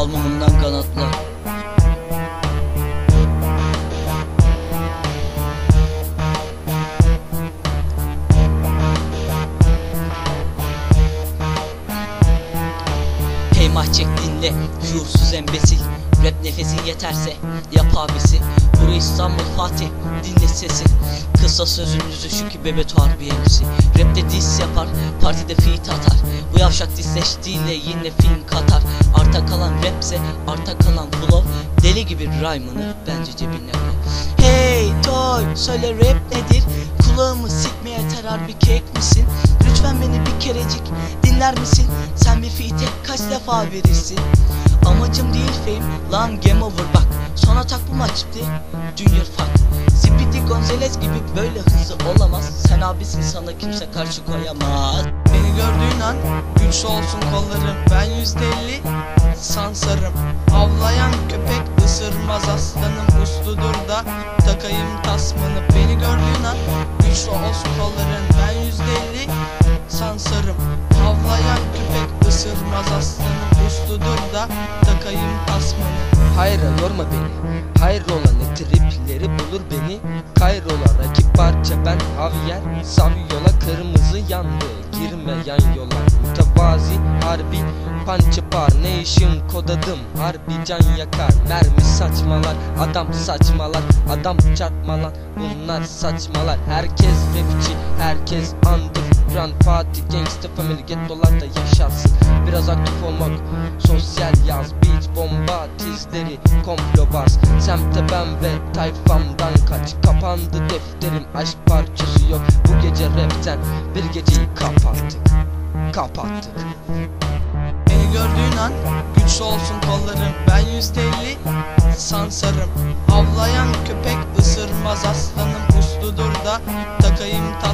Tamamından kanatlı. Peymah çek dinle Şuursuz embesil. Rap nefesin yeterse yap abisi. Burası İstanbul Fatih dinle sesi. Kısa sözünüzü şu ki bebet harbiyesi Rapte diss yapar partide feat atar Bu yavşak disleştiğiyle yine film katar. Arta kalan rapse arta kalan flow. Deli gibi rhyme'ını bence cebine koy. Hey toy söyle rap nedir? Kulağımı sikmeye terar bir kek misin Lütfen beni bir kerecik dinler misin? Sen bir feat'e kaç defa verirsin? Amacım değil fame lan game over bak. Son atak bu maçtı Junior fuck Speedy Gonzalez gibi böyle hızlı olamaz. Sen abisin sana kimse karşı koyamaz. Beni gördüğün an güçlü olsun kollarım. Ben yüzde elli sansarım. Avlayan köpek ısırmaz aslanım. Usludur da takayım tasmanı. Beni gördüğün an güçlü olsun kolların ısırmaz aslanım Usludur da takayım tasmanı Hayra yorma beni Hayrola ne tripleri bulur beni. Kayrola rakip parça ben Javier Saviola kırmızı yandı Girme yan yola Mütevazi harbi Punch nation kodadım? Harbi can yakar. Mermi saçmalar Adam saçmalar Adam çarpmalar Bunlar saçmalar. Herkes rapçi Herkes underground Fatih Gangsta Family Gettolarda yaşarsın Biraz aktif olmak Sosyal yaz. Beat bomba tizleri Komplo bas Semte ben ve tayfamdan kaç. Kapandı defterim Aşk parçası yok. Bu gece rapten Bir geceyi kapattık Kapattık Beni gördüğün an güçlü olsun kollarım. Ben yüzde elli sansarım. Avlayan köpek ısırmaz aslanım. Usludur da takayım tasmanı